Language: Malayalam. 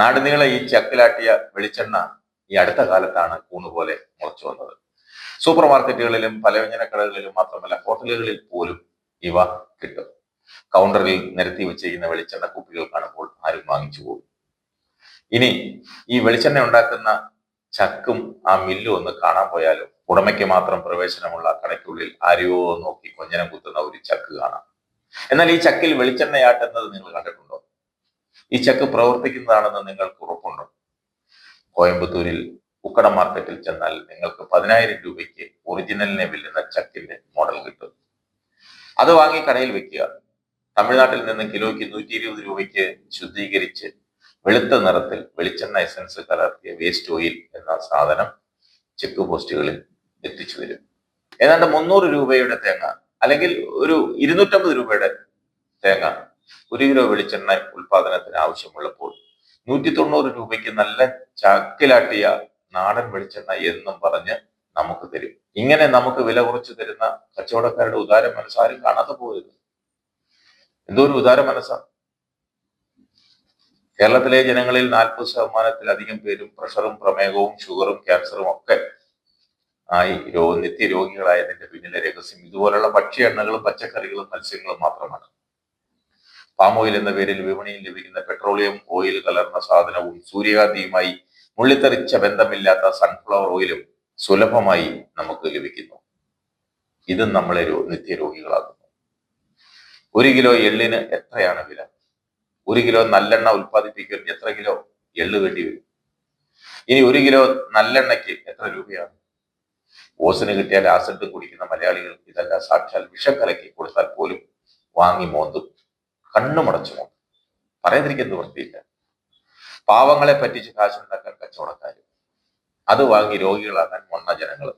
നാടുനീളെ ഈ ചക്കിലാട്ടിയ വെളിച്ചെണ്ണ ഈ അടുത്ത കാലത്താണ് കൂണുപോലെ മുളച്ചു വന്നത്. സൂപ്പർ മാർക്കറ്റുകളിലും പലവ്യഞ്ജന കടകളിലും മാത്രമല്ല ഹോട്ടലുകളിൽ പോലും ഇവ കിട്ടും. കൗണ്ടറിൽ നിരത്തി വെച്ചിരിക്കുന്ന വെളിച്ചെണ്ണ കുപ്പികൾ കാണുമ്പോൾ ആരും വാങ്ങിച്ചു പോകും. ഇനി ഈ വെളിച്ചെണ്ണ ഉണ്ടാക്കുന്ന ചക്കും ആ മില്ലും ഒന്ന് കാണാൻ പോയാലും ഉടമയ്ക്ക് മാത്രം പ്രവേശനമുള്ള കടയ്ക്കുള്ളിൽ ആരെയോ നോക്കി കൊഞ്ഞനം കുത്തുന്ന ഒരു ചക്ക് കാണാം. എന്നാൽ ഈ ചക്കിൽ വെളിച്ചെണ്ണയാട്ടുന്നത് നിങ്ങൾ കണ്ടിട്ടുണ്ടോ? ഈ ചെക്ക് പ്രവർത്തിക്കുന്നതാണെന്ന് നിങ്ങൾക്ക് ഉറപ്പുണ്ടോ? കോയമ്പത്തൂരിൽ ഉക്കട മാർക്കറ്റിൽ ചെന്നാൽ നിങ്ങൾക്ക് പതിനായിരം രൂപയ്ക്ക് ഒറിജിനലിനെ വില്ലുന്ന ചക്കിന്റെ മോഡൽ കിട്ടും. അത് വാങ്ങി കടയിൽ വെക്കുക. തമിഴ്നാട്ടിൽ നിന്ന് കിലോയ്ക്ക് നൂറ്റി ഇരുപത് രൂപയ്ക്ക് ശുദ്ധീകരിച്ച് വെളുത്ത നിറത്തിൽ വെളിച്ചെണ്ണ എസൻസ് കലർത്തിയ വേസ്റ്റ് ഓയിൽ എന്ന സാധനം ചെക്ക് പോസ്റ്റുകളിൽ എത്തിച്ചു തരും. ഏതാണ്ട് മുന്നൂറ് രൂപയുടെ തേങ്ങ അല്ലെങ്കിൽ ഒരു ഇരുന്നൂറ്റമ്പത് രൂപയുടെ തേങ്ങ ഒരു കിലോ വെളിച്ചെണ്ണ ഉൽപാദനത്തിന് ആവശ്യമുള്ളപ്പോൾ നൂറ്റി തൊണ്ണൂറ് രൂപയ്ക്ക് നല്ല ചാക്കിലാട്ടിയ നാടൻ വെളിച്ചെണ്ണ എന്നും പറഞ്ഞ് നമുക്ക് തരും. ഇങ്ങനെ നമുക്ക് വില കുറച്ച് തരുന്ന കച്ചവടക്കാരുടെ ഉദാര മനസ്സ് ആരും കാണാതെ പോകരുത് എന്തോ ഒരു ഉദാര മനസ്സാണ് കേരളത്തിലെ ജനങ്ങളിൽ നാൽപ്പത് ശതമാനത്തിലധികം പേരും പ്രഷറും പ്രമേഹവും ഷുഗറും ക്യാൻസറും ഒക്കെ ആയി രോ നിത്യ രോഗികളായതിന്റെ പിന്നിലെ രഹസ്യം ഇതുപോലുള്ള ഭക്ഷ്യ എണ്ണകളും പച്ചക്കറികളും മത്സ്യങ്ങളും മാത്രമാണ്. പാം ഓയിൽ എന്ന പേരിൽ വിപണിയിൽ ലഭിക്കുന്ന പെട്രോളിയം ഓയിൽ കലർന്ന സാധനവും സൂര്യകാന്തിയുമായി മുള്ളിത്തെറിച്ച ബന്ധമില്ലാത്ത സൺഫ്ലവർ ഓയിലും സുലഭമായി നമുക്ക് ലഭിക്കുന്നു. ഇത് നമ്മളെ നിത്യരോഗികളാക്കുന്നു. ഒരു കിലോ എള്ളിന് എത്രയാണ് വില? ഒരു കിലോ നല്ലെണ്ണ ഉൽപ്പാദിപ്പിക്കാൻ എത്ര കിലോ എള്ള് വേണ്ടി വരും? ഇനി ഒരു കിലോ നല്ലെണ്ണയ്ക്ക് എത്ര രൂപയാണ്? ഓസിന് കിട്ടിയാൽ ആസിഡ് കുടിക്കുന്ന മലയാളികൾ ഇതല്ല സാക്ഷാൽ വിഷം കലക്കി കൊടുത്താൽ പോലും വാങ്ങി മോന്തും. കണ്ണുമടച്ചു മോന്തും പറയാതിരിക്കുന്നത് വൃത്തിയില്ല. പാവങ്ങളെ പറ്റിച്ച് കാശുണ്ടാക്കാൻ കച്ചവടക്കാരും. അത് വാങ്ങി രോഗികളാകാൻ വണ്ണ ജനങ്ങൾ